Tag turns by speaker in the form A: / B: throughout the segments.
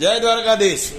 A: જય દ્વારકાધીશ.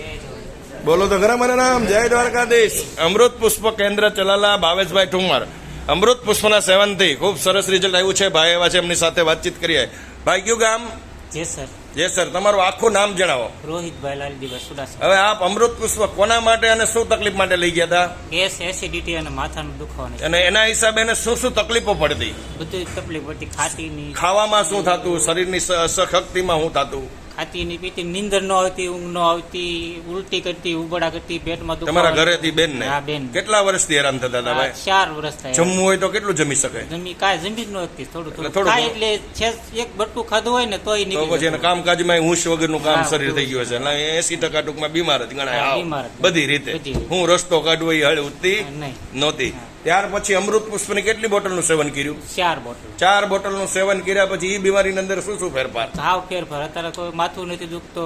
A: બોલો તો ખરા મારા નામ જય દ્વારકાધીશ. અમૃત પુષ્પ કેન્દ્ર ચલાલા ભાવેશભાઈ ઠુમર. અમૃત પુષ્પના સેવનથી ખૂબ સરસ રિઝલ્ટ આવ્યું છે. ભાઈ એવા છે એમની સાથે વાતચીત કરીએ. ભાઈ કયું ગામ?
B: જે સર.
A: જે સર. તમારું આખું નામ જણાવો.
B: રોહિતભાઈ લાલજીભાઈ સુડાસા
A: હવે આપ અમૃત પુષ્પ કોના માટે અને શું તકલીફ માટે લઈ ગયા હતા?
B: ગેસ એસિડિટી અને માથાનું દુખાવો
A: અને એના હિસાબે એને શું શું તકલીફો પડતી?
B: બધી તકલીફ પડતી ખાતીની
A: ખાવામાં શું થતું? શરીરની સ- અશક્તિમાં શું થતું?
B: ખાતીની પીતી નીંદર ન આવતી ઊંઘ ન આવતી ઉલટી કરતી ઉબડા કરતી પેટમાં
A: તમારા ઘરેથી બેન ને?
B: હા, બેન.
A: કેટલા વર્ષથી હેરાન થતા હતા ભાઈ?
B: ચાર વર્ષ થાય.
A: જમવું હોય તો કેટલું જમી શકે?
B: જમી કાંઈ જમી જ ન હતી થોડું થોડું.
A: થોડું
B: ખાય એટલે છે એક બટકું ખાધું હોય ને તોય
A: નહીં
B: નીકળી
A: પછી એને. કામકાજમાં ઊંચ વગરનું કામ શરીર થઈ ગયું છે એટલે એસી ટકા ટૂંકમાં બીમાર
B: હતી જ.
A: બધી રીતે. હું રસ્તો કાઢવો એ હળ ઉઠતી
B: નહીં.
A: નહોતી. ત્યાર પછી અમૃત પુષ્પની કેટલી બોટલનું સેવન કર્યું?
B: ચાર બોટલ.
A: ચાર બોટલનું સેવન કર્યા પછી એ બીમારીની અંદર શું શું ફેરફાર?
B: સાવ ફેરફાર. અત્યારે કોઈ માથું નથી દુખતો.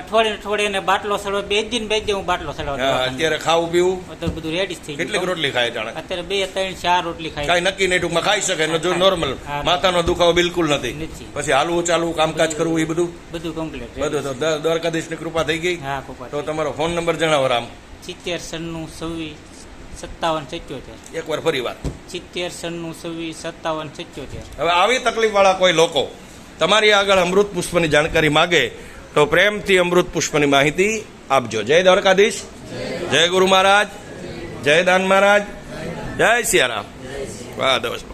B: અઠવાડિયે અઠવાડિયે ને બાટલો સડવા બે દિન બે દિન હું બાટલો સડવા
A: અત્યારે ખાવું પીવું?
B: અત્યારે બધું રેડી થઈ
A: કેટલીક રોટલી ખાય જાણે?
B: અત્યારે બે ત્રણ ચાર રોટલી ખાઈ
A: કાંઈ નક્કી નહીં ટૂંકમાં ખાઈ શકે જો નોર્મલ માથાનો દુખાવો બિલકુલ નથી. પછી હાલવું ચાલવું કામકાજ કરવું એ બધું?
B: બધું કમ્પ્લીટ
A: બધું તો દ્વારકાધીશની કૃપા થઈ ગઈ. તો તમારો ફોન નંબર જણાવો રામ.
B: સિત્તેર સન્નું સવ્વીસ સત્તાવન સત્યોતેર.
A: એકવાર ફરી વાર
B: સિત્તેર સન્નું છવ્વીસ સત્તાવન સિત્યોતેર.
A: હવે આવી તકલીફવાળા કોઈ લોકો તમારી આગળ અમૃત પુષ્પની જાણકારી માગે તો પ્રેમથી અમૃત પુષ્પની માહિતી આપજો. જય દ્વારકાધીશ. જય ગુરુ મહારાજ. જય દાન મહારાજ. જય સિયારામ. વાહ દવસ